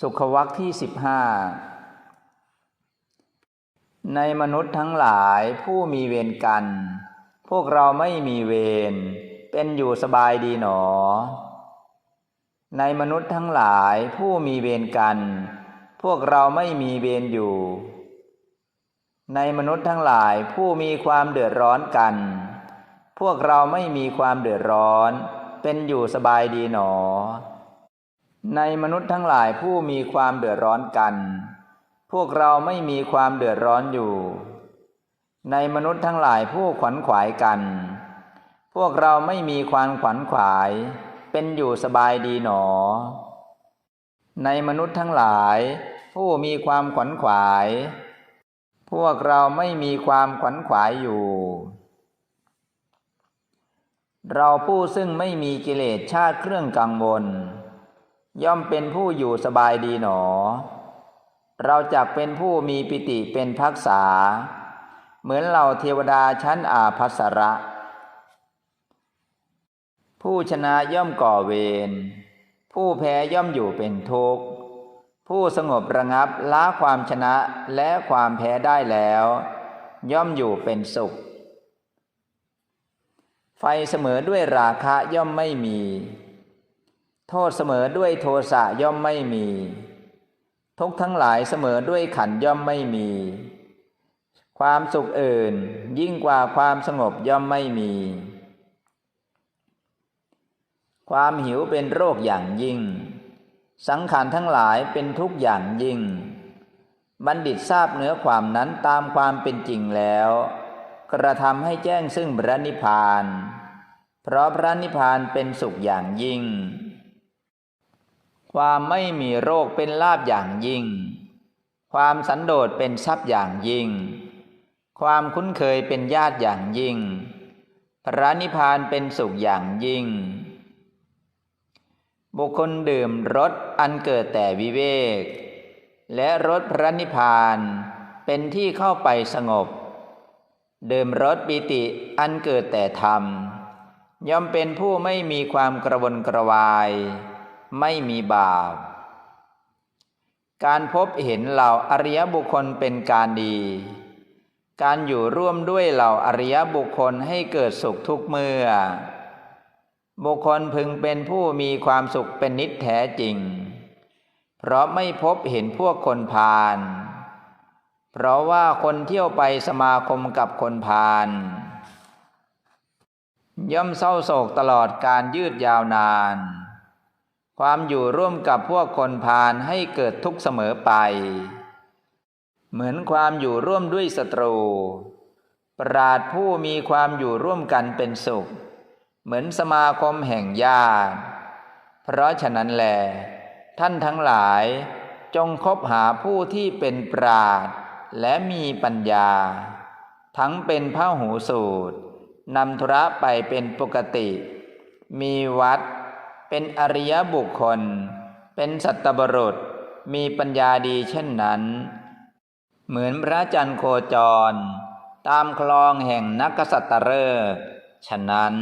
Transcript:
สุขวักที่สิบห้าในมนุษย์ทั้งหลายผู้มีเวรกัน พวกเราไม่มีเวรเป็นอยู่สบายดีหนอ ในมนุษย์ทั้งหลายผู้มีเวรกัน พวกเราไม่มีเวรอยู่ ในมนุษย์ทั้งหลายผู้มีความเดือดร้อนกัน พวกเราไม่มีความเดือดร้อน เป็นอยู่สบายดีหนอ ในมนุษย์ทั้งหลายผู้มีความเดือดร้อนกัน พวกเราไม่มีความเดือดร้อนอยู่ ในมนุษย์ทั้งหลายผู้ขวัญขวายกัน พวกเราไม่มีความขวัญขวาย เป็นอยู่สบายดีหนอ ในมนุษย์ทั้งหลาย ผู้มีความขวัญขวาย พวกเราไม่มีความขวัญขวายอยู่ เราผู้ซึ่งไม่มีกิเลสชาติเครื่องกังวล ย่อมเป็นผู้อยู่สบายดีหนอ เราจักเป็นผู้มีปิติเป็นพักษา เหมือนเหล่าเทวดาชั้นอาภัสระ ผู้ชนะย่อมก่อเวร ผู้แพ้ย่อมอยู่เป็นทุกข์ ผู้สงบระงับละความชนะและความแพ้ได้แล้ว ย่อมอยู่เป็นสุข ไฟเสมอด้วยราคะย่อมไม่มี โทษเสมอด้วยโทสะย่อมไม่มี ทุกทั้งหลายเสมอด้วยขันย่อมไม่มี ความสุขอื่นยิ่งกว่าความสงบย่อมไม่มี ความหิวเป็นโรคอย่างยิ่ง สังขารทั้งหลายเป็นทุกอย่างยิ่ง บัณฑิตทราบเนื้อความนั้นตามความเป็นจริงแล้ว กระทำให้แจ้งซึ่งพระนิพพาน เพราะพระนิพพานเป็นสุขอย่างยิ่ง ความไม่มีโรคเป็นลาบอย่างยิ่ง ความสันโดษเป็นทรัพย์อย่างยิ่ง ความคุ้นเคยเป็นญาติอย่างยิ่ง พระนิพพานเป็นสุขอย่างยิ่ง บุคคลดื่มรสอันเกิดแต่วิเวก และรสพระนิพพานเป็นที่เข้าไปสงบ ดื่มรสปิติอันเกิดแต่ธรรม ย่อมเป็นผู้ไม่มีความกระวนกระวาย ไม่มีบาป การพบเห็นเหล่าอริยบุคคลเป็นการดี การอยู่ร่วมด้วยเหล่าอริยบุคคลให้เกิดสุขทุกเมื่อ บุคคลพึงเป็นผู้มีความสุขเป็นนิจแท้จริง เพราะไม่พบเห็นพวกคนพาล เพราะว่าคนเที่ยวไปสมาคมกับคนพาลย่อมเศร้าโศกตลอดการยืดยาวนาน ความอยู่ร่วมกับพวกคนพาลให้เกิดทุกข์เสมอไป เหมือนความอยู่ร่วมด้วยศัตรู ปราดผู้มีความอยู่ร่วมกันเป็นสุข เหมือนสมาคมแห่งญาติ เพราะฉะนั้นแลท่านทั้งหลายจงคบหาผู้ที่เป็นปราดและมีปัญญา ทั้งเป็นพระหูสูตรนำธุระไปเป็นปกติ มีวัด เป็นอริยบุคคล เป็นสัตบรุษ มีปัญญาดีเช่นนั้น เหมือนพระจันทร์โคจร ตามคลองแห่งนักษัตริย์ฉะนั้น